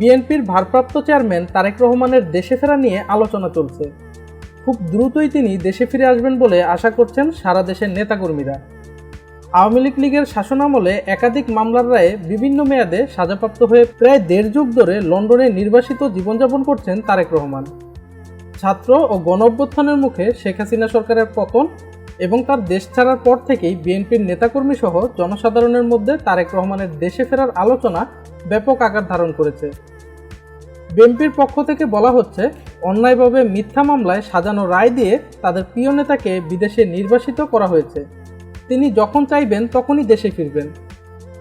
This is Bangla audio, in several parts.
বিএনপির ভারপ্রাপ্ত চেয়ারম্যান তারেক রহমানের দেশে ফেরা নিয়ে আলোচনা চলছে। খুব দ্রুতই তিনি দেশে ফিরে আসবেন বলে আশা করছেন সারা দেশের নেতাকর্মীরা। আওয়ামী লীগ লীগের শাসনামলে একাধিক মামলার রায়ে বিভিন্ন মেয়াদে সাজাপ্রাপ্ত হয়ে প্রায় দেড় যুগ ধরে লন্ডনে নির্বাসিত জীবনযাপন করছেন তারেক রহমান। ছাত্র ও গণ অভ্যুত্থানের মুখে শেখ হাসিনা সরকারের পতন এবং তার দেশ ছাড়ার পর থেকেই বিএনপির নেতাকর্মী সহ জনসাধারণের মধ্যে তারেক রহমানের দেশে ফেরার আলোচনা ব্যাপক আকার ধারণ করেছে। বিএনপির পক্ষ থেকে বলা হচ্ছে, অন্যায়ভাবে মিথ্যা মামলায় সাজানো রায় দিয়ে তাদের প্রিয় নেতাকে বিদেশে নির্বাসিত করা হয়েছে। তিনি যখন চাইবেন তখনই দেশে ফিরবেন।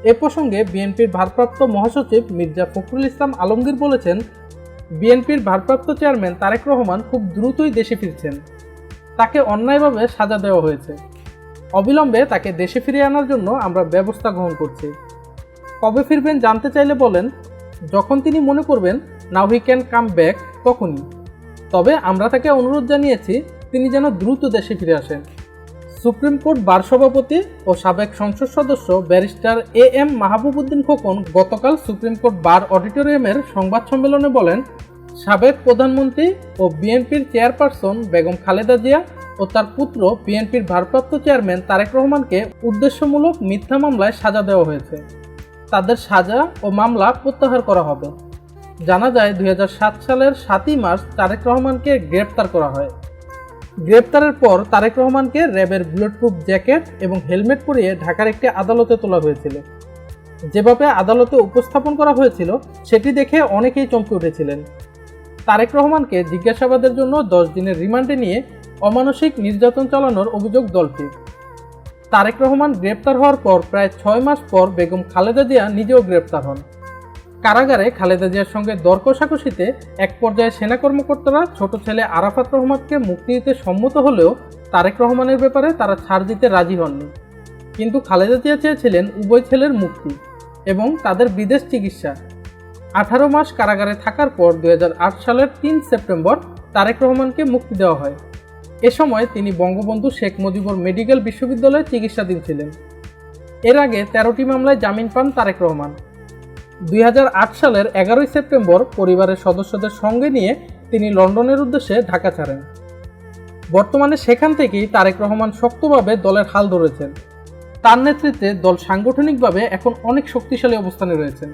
এ প্রসঙ্গে বিএনপির ভারপ্রাপ্ত মহাসচিব মির্জা ফখরুল ইসলাম আলমগীর বলেছেন, বিএনপির ভারপ্রাপ্ত চেয়ারম্যান তারেক রহমান খুব দ্রুতই দেশে ফিরছেন। তাকে অন্যায়ভাবে সাজা দেওয়া হয়েছে। অবিলম্বে তাকে দেশে ফিরিয়ে আনার জন্য আমরা ব্যবস্থা গ্রহণ করছি। কবে ফিরবেন জানতে চাইলে বলেন, যখন তিনি মনে করবেন নাও হি ক্যান কাম ব্যাক তখনই। তবে আমরা তাকে অনুরোধ জানিয়েছি, তিনি যেন দ্রুত দেশে ফিরে আসেন। সুপ্রিম কোর্ট বার সভাপতি ও সাবেক সংসদ সদস্য barrister A M Mahbubuddin Khokon গতকাল সুপ্রিম কোর্ট বার অডিটোরিয়ামের সংবাদ সম্মেলনে বলেন, সাবেক প্রধানমন্ত্রী ও বিএনপির চেয়ারপারসন বেগম খালেদা জিয়া ও তার পুত্র বিএনপির ভারপ্রাপ্ত চেয়ারম্যান তারেক রহমানকে উদ্দেশ্যমূলক মিথ্যা মামলায় সাজা দেওয়া হয়েছে। তাদের সাজা ও মামলা প্রত্যাহার করা হবে। জানা যায় দুই হাজার সাত সালের সাতই মার্চ তারেক রহমানকে গ্রেপ্তার করা হয়। গ্রেপ্তারের পর তারেক রহমানকে র্যাবের বুলেটপ্রুফ জ্যাকেট এবং হেলমেট পরিয়ে ঢাকার একটি আদালতে তোলা হয়েছিল। যেভাবে আদালতে উপস্থাপন করা হয়েছিল, সেটি দেখে অনেকেই চমকে উঠেছিলেন। তারেক রহমানকে জিজ্ঞাসাবাদের জন্য দশ দিনের রিমান্ডে নিয়ে অমানসিক নির্যাতন চালানোর অভিযোগ দলটির তারেক রহমান গ্রেপ্তার হওয়ার পর প্রায় ছয় মাস পর বেগম খালেদা জিয়া নিজেও গ্রেপ্তার হন। কারাগারে খালেদা জিয়ার সঙ্গে দর কষাকষিতে এক পর্যায়ে সেনা কর্মকর্তারা ছোট ছেলে আরাফাত রহমানকে মুক্তি দিতে সম্মত হলেও তারেক রহমানের ব্যাপারে তারা ছাড় দিতে রাজি হননি। কিন্তু খালেদা জিয়া চেয়েছিলেন উভয় ছেলের মুক্তি এবং তাদের বিদেশ চিকিৎসা। আঠারো মাস কারাগারে থাকার পর দু হাজার আট সালের তিন সেপ্টেম্বর তারেক রহমানকে মুক্তি দেওয়া হয়। এ সময় তিনি বঙ্গবন্ধু শেখ মুজিবুর মেডিকেল বিশ্ববিদ্যালয়ে চিকিৎসাধীন ছিলেন। এর আগে তেরোটি মামলায় জামিন পান তারেক রহমান। দুই হাজার আট সালের এগারোই সেপ্টেম্বর পরিবারের সদস্যদের সঙ্গে নিয়ে তিনি লন্ডনের উদ্দেশ্যে ঢাকা ছাড়েন। বর্তমানে সেখান থেকেই তারেক রহমান শক্তভাবে দলের হাল ধরেছেন। তার নেতৃত্বে দল সাংগঠনিকভাবে এখন অনেক শক্তিশালী অবস্থানে রয়েছেন।